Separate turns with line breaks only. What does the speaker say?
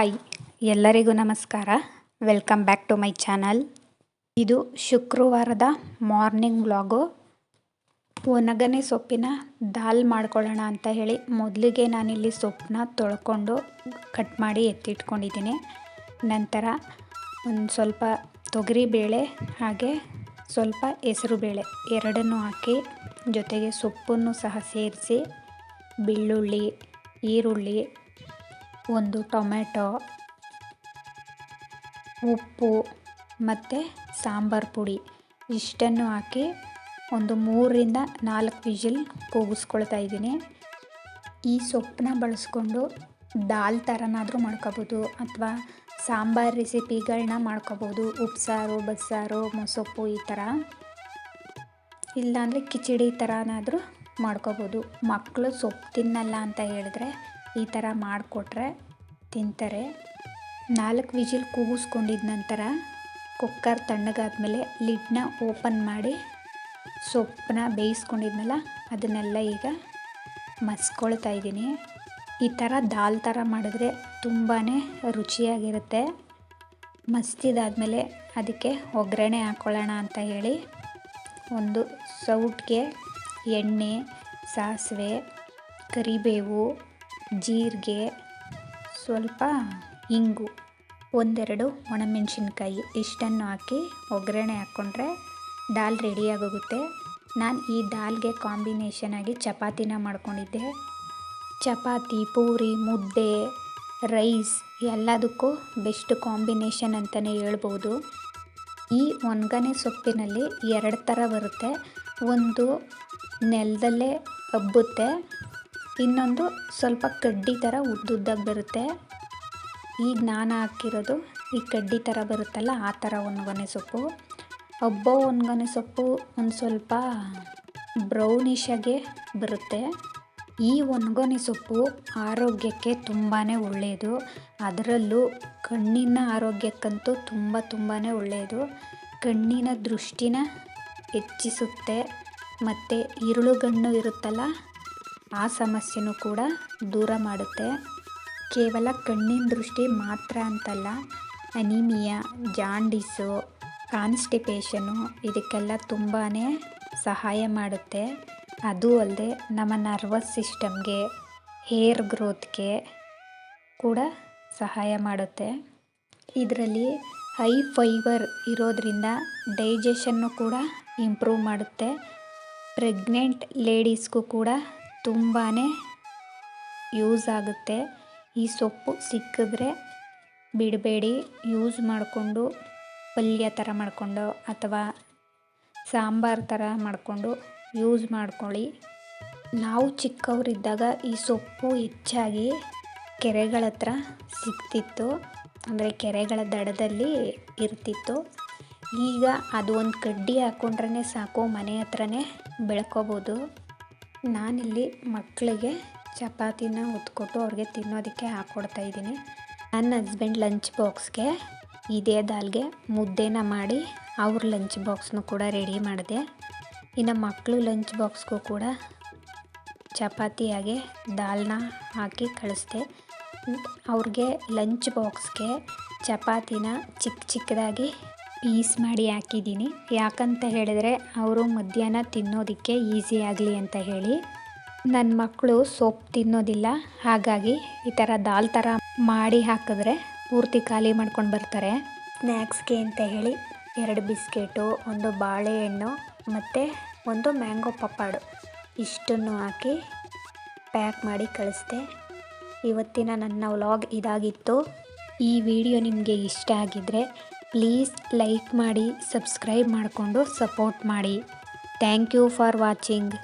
Hi, ಎಲ್ಲರಿಗೂ ನಮಸ್ಕಾರ. Welcome back to my channel ಇದು ಶುಕ್ರವಾರದ ಮಾರ್ನಿಂಗ್ ವ್ಲಾಗು ಒಣಗನೆ ಸೊಪ್ಪಿನ ದಾಲ್ ಮಾಡ್ಕೊಳ್ಳೋಣ ಅಂತ ಹೇಳಿ ಮೊದಲಿಗೆ ನಾನಿಲ್ಲಿ ಸೊಪ್ಪನ್ನ ತೊಳ್ಕೊಂಡು ಕಟ್ ಮಾಡಿ ಎತ್ತಿಟ್ಕೊಂಡಿದ್ದೀನಿ. ನಂತರ ಒಂದು ಸ್ವಲ್ಪ ತೊಗರಿಬೇಳೆ ಹಾಗೆ ಸ್ವಲ್ಪ ಹೆಸರು ಬೇಳೆ ಎರಡನ್ನೂ ಹಾಕಿ ಜೊತೆಗೆ ಸೊಪ್ಪನ್ನು ಸಹ ಸೇರಿಸಿ, ಬೆಳ್ಳುಳ್ಳಿ, ಈರುಳ್ಳಿ ಒಂದು ಟೊಮೆಟೊ ಉಪ್ಪು ಮತ್ತು ಸಾಂಬಾರು ಪುಡಿ. ಇಷ್ಟನ್ನು ಹಾಕಿ ಒಂದು ಮೂರರಿಂದ ನಾಲ್ಕು ವಿಜಿಲ್ ಕೂಗಿಸ್ಕೊಳ್ತಾ ಇದ್ದೀನಿ. ಈ ಸೊಪ್ಪನ್ನ ಬಳಸ್ಕೊಂಡು ದಾಲ್ ಥರನಾದರೂ ಮಾಡ್ಕೋಬೋದು ಅಥವಾ ಸಾಂಬಾರು ರೆಸಿಪಿಗಳನ್ನ ಮಾಡ್ಕೋಬೋದು. ಉಪ್ಸಾರು, ಬಸ್ಸಾರು ಮೊಸೊಪ್ಪು ಈ ಥರ. ಇಲ್ಲಾಂದರೆ ಕಿಚಡಿ ಥರನಾದರೂ ಮಾಡ್ಕೋಬೋದು. ಮಕ್ಕಳು ಸೊಪ್ಪು ತಿನ್ನಲ್ಲ ಅಂತ ಹೇಳಿದ್ರೆ ಈ ಥರ ಮಾಡಿಕೊಟ್ರೆ ತಿಂತಾರೆ. ನಾಲ್ಕು ವಿಜಿಲ್ ಕೂಗಿಸ್ಕೊಂಡಿದ ನಂತರ ಕುಕ್ಕರ್ ತಣ್ಣಗಾದ್ಮೇಲೆ ಲಿಡ್ನ ಓಪನ್ ಮಾಡಿ ಸೊಪ್ಪನ್ನ ಬೇಯಿಸ್ಕೊಂಡಿದ್ನಲ್ಲ, ಅದನ್ನೆಲ್ಲ ಈಗ ಮಸ್ಕೊಳ್ತಾ ಇದ್ದೀನಿ. ಈ ಥರ ದಾಲ್ ಥರ ಮಾಡಿದ್ರೆ ತುಂಬಾ ರುಚಿಯಾಗಿರುತ್ತೆ. ಮಸ್ತಿದಾದಮೇಲೆ ಅದಕ್ಕೆ ಒಗ್ಗರಣೆ ಹಾಕ್ಕೊಳ್ಳೋಣ ಅಂತ ಹೇಳಿ ಒಂದು ಸೌಟ್ಗೆ ಎಣ್ಣೆ, ಸಾಸಿವೆ, ಕರಿಬೇವು, ಜೀರಿಗೆ ಸ್ವಲ್ಪ ಇಂಗು. ಒಂದೆರಡು ಒಣಮೆಣಸಿನ್ಕಾಯಿ. ಇಷ್ಟನ್ನು ಹಾಕಿ ಒಗ್ಗರಣೆ ಹಾಕ್ಕೊಂಡ್ರೆ ದಾಲ್ ರೆಡಿಯಾಗೋಗುತ್ತೆ ನಾನು ಈ ದಾಲ್ಗೆ ಕಾಂಬಿನೇಷನ್ ಆಗಿ ಚಪಾತಿನ ಮಾಡ್ಕೊಂಡಿದ್ದೆ. ಚಪಾತಿ, ಪೂರಿ, ಮುದ್ದೆ ರೈಸ್ ಎಲ್ಲದಕ್ಕೂ ಬೆಸ್ಟ್ ಕಾಂಬಿನೇಷನ್ ಅಂತಲೇ ಹೇಳ್ಬೋದು. ಈ ಒಣಗನೆ ಸೊಪ್ಪಿನಲ್ಲಿ ಎರಡು ಥರ ಬರುತ್ತೆ. ಒಂದು ನೆಲದಲ್ಲೇ ಹಬ್ಬುತ್ತೆ. ಇನ್ನೊಂದು ಸ್ವಲ್ಪ ಕಡ್ಡಿ ಥರ ಉದ್ದುದ್ದಾಗಿ ಬರುತ್ತೆ. ಈಗ ನಾನು ಹಾಕಿರೋದು ಈ ಕಡ್ಡಿ ಥರ ಬರುತ್ತಲ್ಲ, ಆ ಥರ ಒಣಗೊನೆ ಸೊಪ್ಪು. ಅಬ್ಬೋ ಒಣಗೊನೆ ಸೊಪ್ಪು ಒಂದು ಸ್ವಲ್ಪ ಬ್ರೌನಿಷಾಗೆ ಬರುತ್ತೆ. ಈ ಒಣಗೊನೆ ಸೊಪ್ಪು ಆರೋಗ್ಯಕ್ಕೆ ತುಂಬಾ ಒಳ್ಳೆಯದು ಅದರಲ್ಲೂ ಕಣ್ಣಿನ ಆರೋಗ್ಯಕ್ಕಂತೂ ತುಂಬ ತುಂಬಾ ಒಳ್ಳೆಯದು ಕಣ್ಣಿನ ದೃಷ್ಟಿನ ಹೆಚ್ಚಿಸುತ್ತೆ. ಮತ್ತು ಇರುಳುಗಣ್ಣು ಇರುತ್ತಲ್ಲ ಆ ಸಮಸ್ಯೆನೂ ಕೂಡ ದೂರ ಮಾಡುತ್ತೆ. ಕೇವಲ ಕಣ್ಣಿನ ದೃಷ್ಟಿ ಮಾತ್ರ ಅಂತಲ್ಲ, ಅನಿಮಿಯಾ, ಜಾಂಡೀಸು, ಕಾನ್ಸ್ಟಿಪೇಷನು ಇದಕ್ಕೆಲ್ಲ ತುಂಬಾ ಸಹಾಯ ಮಾಡುತ್ತೆ. ಅದು ಅಲ್ಲದೆ ನಮ್ಮ ನರ್ವಸ್ ಸಿಸ್ಟಮ್ಗೆ, ಹೇರ್ ಗ್ರೋತ್ಗೆ ಕೂಡ ಸಹಾಯ ಮಾಡುತ್ತೆ. ಇದರಲ್ಲಿ ಹೈ ಫೈಬರ್ ಇರೋದರಿಂದ ಡೈಜೆಷನ್ನು ಕೂಡ ಇಂಪ್ರೂವ್ ಮಾಡುತ್ತೆ. ಪ್ರೆಗ್ನೆಂಟ್ ಲೇಡೀಸ್ಗೂ ಕೂಡ ತುಂಬಾ ಯೂಸ್ ಆಗುತ್ತೆ. ಈ ಸೊಪ್ಪು ಸಿಕ್ಕಿದ್ರೆ ಬಿಡಬೇಡಿ. ಯೂಸ್ ಮಾಡಿಕೊಂಡು ಪಲ್ಯ ಥರ ಮಾಡಿಕೊಂಡು ಅಥವಾ ಸಾಂಬಾರು ಥರ ಮಾಡಿಕೊಂಡು ಯೂಸ್ ಮಾಡ್ಕೊಳ್ಳಿ. ನಾವು ಚಿಕ್ಕವರಿದ್ದಾಗ ಈ ಸೊಪ್ಪು ಹೆಚ್ಚಾಗಿ ಕೆರೆಗಳ ಹತ್ರ ಸಿಗ್ತಿತ್ತು. ಅಂದರೆ ಕೆರೆಗಳ ದಡದಲ್ಲಿ ಇರ್ತಿತ್ತು. ಈಗ ಅದು ಒಂದು ಕಡ್ಡಿ ಹಾಕ್ಕೊಂಡ್ರೆ ಸಾಕು, ಮನೆ ಹತ್ರನೇ ಬೆಳ್ಕೊಬೋದು. ನಾನಿಲ್ಲಿ ಮಕ್ಕಳಿಗೆ ಚಪಾತಿನ ಉತ್ಕೊಟ್ಟು ಅವ್ರಿಗೆ ತಿನ್ನೋದಕ್ಕೆ ಹಾಕ್ಕೊಡ್ತಾ ಇದ್ದೀನಿ. ನನ್ನ ಹಸ್ಬೆಂಡ್ ಲಂಚ್ ಬಾಕ್ಸ್ಗೆ ಇದೇ ದಾಲ್ಗೆ ಮುದ್ದೆನ ಮಾಡಿ ಅವ್ರ ಲಂಚ್ ಬಾಕ್ಸ್ನು ಕೂಡ ರೆಡಿ ಮಾಡಿದೆ. ಇನ್ನು ಮಕ್ಕಳು ಲಂಚ್ ಬಾಕ್ಸ್ಗೂ ಕೂಡ ಚಪಾತಿಯಾಗೆ ದಾಲ್ನ ಹಾಕಿ ಕಳಿಸ್ದೆ. ಅವ್ರಿಗೆ ಲಂಚ್ ಬಾಕ್ಸ್ಗೆ ಚಪಾತಿನ ಚಿಕ್ಕ ಚಿಕ್ಕದಾಗಿ ಪೀಸ್ ಮಾಡಿ ಹಾಕಿದ್ದೀನಿ. ಯಾಕಂತ ಹೇಳಿದ್ರೆ ಅವರು ಮಧ್ಯಾಹ್ನ ತಿನ್ನೋದಕ್ಕೆ ಈಸಿ ಆಗಲಿ ಅಂತ ಹೇಳಿ. ನನ್ನ ಮಕ್ಕಳು ಸೊಪ್ಪು ತಿನ್ನೋದಿಲ್ಲ. ಹಾಗಾಗಿ ಈ ಥರ ದಾಲ್ ಥರ ಮಾಡಿ ಹಾಕಿದ್ರೆ ಪೂರ್ತಿ ಖಾಲಿ ಮಾಡ್ಕೊಂಡು ಬರ್ತಾರೆ. ಸ್ನ್ಯಾಕ್ಸ್ಗೆ ಅಂತ ಹೇಳಿ ಎರಡು ಬಿಸ್ಕೆಟು, ಒಂದು ಬಾಳೆಹಣ್ಣು ಮತ್ತು ಒಂದು ಮ್ಯಾಂಗೋ ಪಪ್ಪಾಡು ಇಷ್ಟನ್ನು ಹಾಕಿ ಪ್ಯಾಕ್ ಮಾಡಿ ಕಳಿಸ್ದೆ. ಇವತ್ತಿನ ನನ್ನ ವ್ಲಾಗ್ ಇದಾಗಿತ್ತು. ಈ ವಿಡಿಯೋ ನಿಮಗೆ ಇಷ್ಟ ಆಗಿದ್ದರೆ ಪ್ಲೀಸ್ ಲೈಕ್ ಮಾಡಿ ಸಬ್ಸ್ಕ್ರೈಬ್ ಮಾಡಿಕೊಂಡು ಸಪೋರ್ಟ್ ಮಾಡಿ. Thank you for watching.